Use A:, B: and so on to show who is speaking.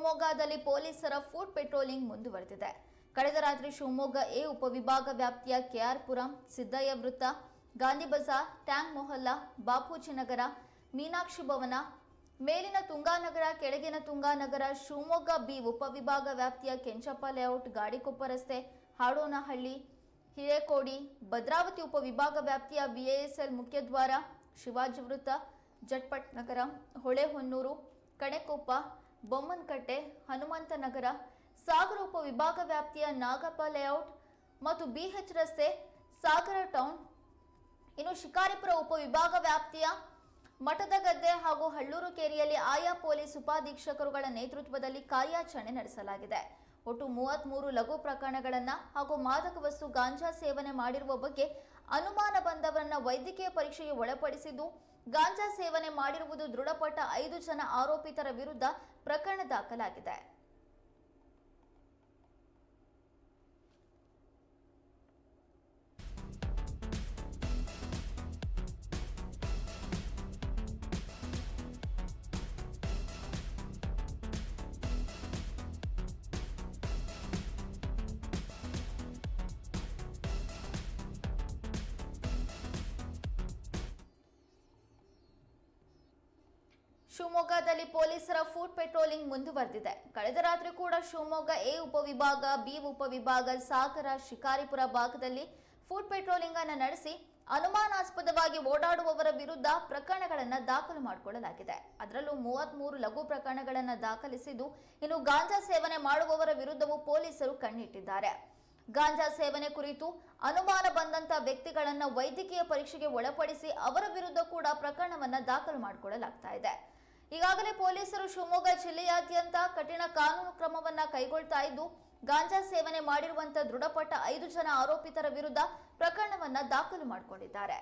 A: ಶಿವಮೊಗ್ಗದಲ್ಲಿ ಪೊಲೀಸರ food patrolling ಮುಂದುವರೆದಿದೆ. ಕಳೆದ ರಾತ್ರಿ ಶಿವಮೊಗ್ಗ ಎ ಉಪವಿಭಾಗ ವ್ಯಾಪ್ತಿಯ ಕೆಆರ್ಪುರಂ, ಸಿದ್ದಯ್ಯ ವೃತ್ತ, ಗಾಂಧಿ ಬಜಾರ್, ಟ್ಯಾಂಕ್ ಮೊಹಲ್ಲಾ, ಬಾಪೂಜಿ ನಗರ, ಮೀನಾಕ್ಷಿ ಭವನ, ಮೇಲಿನ ತುಂಗಾನಗರ ಕೆಳಗಿನ ತುಂಗಾನಗರ ಶಿವಮೊಗ್ಗ ಬಿ ಉಪವಿಭಾಗ ವ್ಯಾಪ್ತಿಯ ಕೆಂಚಪ್ಪ ಲೇಔಟ್, ಗಾಡಿಕೊಪ್ಪ ರಸ್ತೆ, ಹಾಡೋನಹಳ್ಳಿ, ಹಿರೇಕೋಡಿ, ಭದ್ರಾವತಿ ಉಪವಿಭಾಗ ವ್ಯಾಪ್ತಿಯ ಬಿಎಎಸ್ಎಲ್ ಮುಖ್ಯದ್ವಾರ, ಶಿವಾಜಿ ವೃತ್ತ, ಜಟ್ಪಟ್ ನಗರ, ಹೊಳೆಹೊನ್ನೂರು, ಕಣೆಕೊಪ್ಪ ಬೊಮ್ಮನಕಟ್ಟೆ, ಹನುಮಂತನಗರ ಸಾಗರ ಉಪವಿಭಾಗ ವ್ಯಾಪ್ತಿಯ ನಾಗಪ್ಪ ಲೇಔಟ್ ಮತ್ತು ಬಿಎಚ್ ರಸ್ತೆ, ಸಾಗರ ಟೌನ್ ಇನ್ನು ಶಿಕಾರಿಪುರ ಉಪವಿಭಾಗ ವ್ಯಾಪ್ತಿಯ ಮಠದ ಗದ್ದೆ ಹಾಗೂ ಹಳ್ಳೂರು ಕೇರಿಯಲ್ಲಿ ಆಯಾ ಪೊಲೀಸ್ ಉಪಾಧೀಕ್ಷಕರುಗಳ ನೇತೃತ್ವದಲ್ಲಿ ಕಾರ್ಯಾಚರಣೆ ನಡೆಸಲಾಗಿದೆ. ಒಟ್ಟು ಮೂವತ್ಮೂರು ಲಘು ಪ್ರಕರಣಗಳನ್ನು ಹಾಗೂ ಮಾದಕ ವಸ್ತು ಗಾಂಜಾ ಸೇವನೆ ಮಾಡಿರುವ ಬಗ್ಗೆ ಅನುಮಾನ ಬಂದವರನ್ನ ವೈದ್ಯಕೀಯ ಪರೀಕ್ಷೆಗೆ ಒಳಪಡಿಸಿದ್ದು, ಗಾಂಜಾ ಸೇವನೆ ಮಾಡಿರುವುದು ದೃಢಪಟ್ಟ ಐದು ಜನ ಆರೋಪಿತರ ವಿರುದ್ಧ ಪ್ರಕರಣ ದಾಖಲಾಗಿದೆ. ಶಿವಮೊಗ್ಗದಲ್ಲಿ ಪೊಲೀಸರ ಫುಡ್ ಪೆಟ್ರೋಲಿಂಗ್ ಮುಂದುವರೆದಿದೆ. ಕಳೆದ ರಾತ್ರಿ ಕೂಡ ಶಿವಮೊಗ್ಗ ಎ ಉಪವಿಭಾಗ, ಬಿ ಉಪವಿಭಾಗ, ಸಾಗರ, ಶಿಕಾರಿಪುರ ಭಾಗದಲ್ಲಿ ಫುಡ್ ಪೆಟ್ರೋಲಿಂಗ್ ಅನ್ನು ನಡೆಸಿ ಅನುಮಾನಾಸ್ಪದವಾಗಿ ಓಡಾಡುವವರ ವಿರುದ್ಧ ಪ್ರಕರಣಗಳನ್ನು ದಾಖಲು ಮಾಡಿಕೊಳ್ಳಲಾಗಿದೆ. ಅದರಲ್ಲೂ ಮೂವತ್ಮೂರು ಲಘು ಪ್ರಕರಣಗಳನ್ನು ದಾಖಲಿಸಿದ್ದು ಇನ್ನು ಗಾಂಜಾ ಸೇವನೆ ಮಾಡುವವರ ವಿರುದ್ಧವೂ ಪೊಲೀಸರು ಕಣ್ಣಿಟ್ಟಿದ್ದಾರೆ. ಗಾಂಜಾ ಸೇವನೆ ಕುರಿತು ಅನುಮಾನ ಬಂದಂತ ವ್ಯಕ್ತಿಗಳನ್ನು ವೈದ್ಯಕೀಯ ಪರೀಕ್ಷೆಗೆ ಒಳಪಡಿಸಿ ಅವರ ವಿರುದ್ಧ ಕೂಡ ಪ್ರಕರಣವನ್ನು ದಾಖಲು ಮಾಡಿಕೊಳ್ಳಲಾಗ್ತಾ ಇದೆ. ಈಗಾಗಲೇ ಪೊಲೀಸರು ಶಿವಮೊಗ್ಗ ಜಿಲ್ಲೆಯಾದ್ಯಂತ ಕಠಿಣ ಕಾನೂನು ಕ್ರಮವನ್ನ ಕೈಗೊಳ್ತಾ ಇದ್ದು, ಗಾಂಜಾ ಸೇವನೆ ಮಾಡಿರುವಂತ ದೃಢಪಟ್ಟ ಐದು ಜನ ಆರೋಪಿತರ ವಿರುದ್ಧ ಪ್ರಕರಣವನ್ನ ದಾಖಲು ಮಾಡಿಕೊಂಡಿದ್ದಾರೆ.